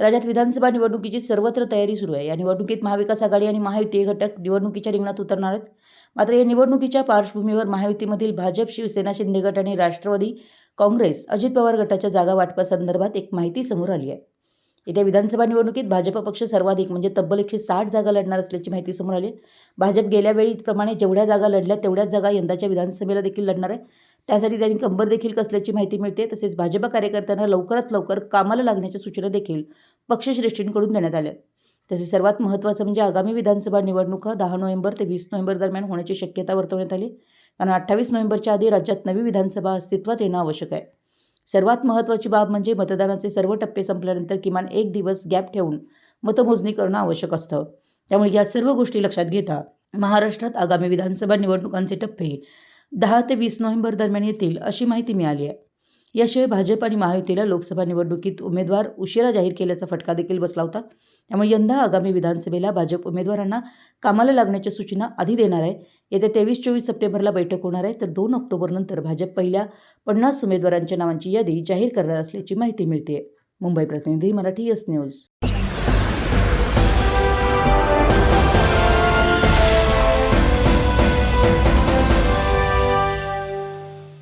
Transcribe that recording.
राज्यात विधानसभा निवडणुकीची सर्वत्र तयारी सुरू आहे. या निवडणुकीत महाविकास आघाडी आणि महायुती हे घटक निवडणुकीच्या रिंगणात उतरणार आहेत. मात्र या निवडणुकीच्या पार्श्वभूमीवर महायुतीमधील भाजप शिवसेना शिंदे गट आणि राष्ट्रवादी काँग्रेस अजित पवार गटाच्या जागा वाटपासंदर्भात एक माहिती समोर आली आहे. येत्या विधानसभा निवडणुकीत भाजप पक्ष सर्वाधिक म्हणजे तब्बल एकशे साठ जागा लढणार असल्याची माहिती समोर आली आहे. भाजप गेल्या वेळीप्रमाणे जेवढ्या जागा लढल्या तेवढ्याच जागा यंदाच्या विधानसभेला देखील लढणार आहे. त्यासाठी त्यांनी कंबर देखील कसल्याची माहिती मिळते तसेच भाजप कार्यकर्त्यांना लवकरात लवकर कामाला लागण्याच्या सूचना देखील पक्षश्रेष्ठींकडून देण्यात आल्या. तसेच सर्वात महत्त्वाचं म्हणजे आगामी विधानसभा निवडणुका दहा नोव्हेंबर ते वीस नोव्हेंबर दरम्यान होण्याची शक्यता वर्तवण्यात आली. कारण अठ्ठावीस नोव्हेंबरच्या आधी राज्यात नवी विधानसभा अस्तित्वात येणं आवश्यक आहे. सर्वात महत्त्वाची बाब म्हणजे मतदानाचे सर्व टप्पे संपल्यानंतर किमान एक दिवस गॅप ठेवून मतमोजणी करणं आवश्यक असतं. त्यामुळे या सर्व गोष्टी लक्षात घेता महाराष्ट्रात आगामी विधानसभा निवडणुकांचे टप्पे दहा ते वीस नोव्हेंबर दरम्यान येतील अशी माहिती मिळाली आहे. याशिवाय भाजप आणि महायुतीला लोकसभा निवडणुकीत उमेदवार उशिरा जाहीर केल्याचा फटका देखील बसला होता. त्यामुळे यंदा आगामी विधानसभेला भाजप उमेदवारांना कामाला लागण्याच्या सूचना आधी देणार आहे. येत्या तेवीस चोवीस सप्टेंबरला बैठक होणार आहे तर दोन ऑक्टोबरनंतर भाजप पहिल्या पन्नास उमेदवारांच्या नावांची यादी जाहीर करणार असल्याची माहिती मिळते मुंबई प्रतिनिधी मराठी यस न्यूज.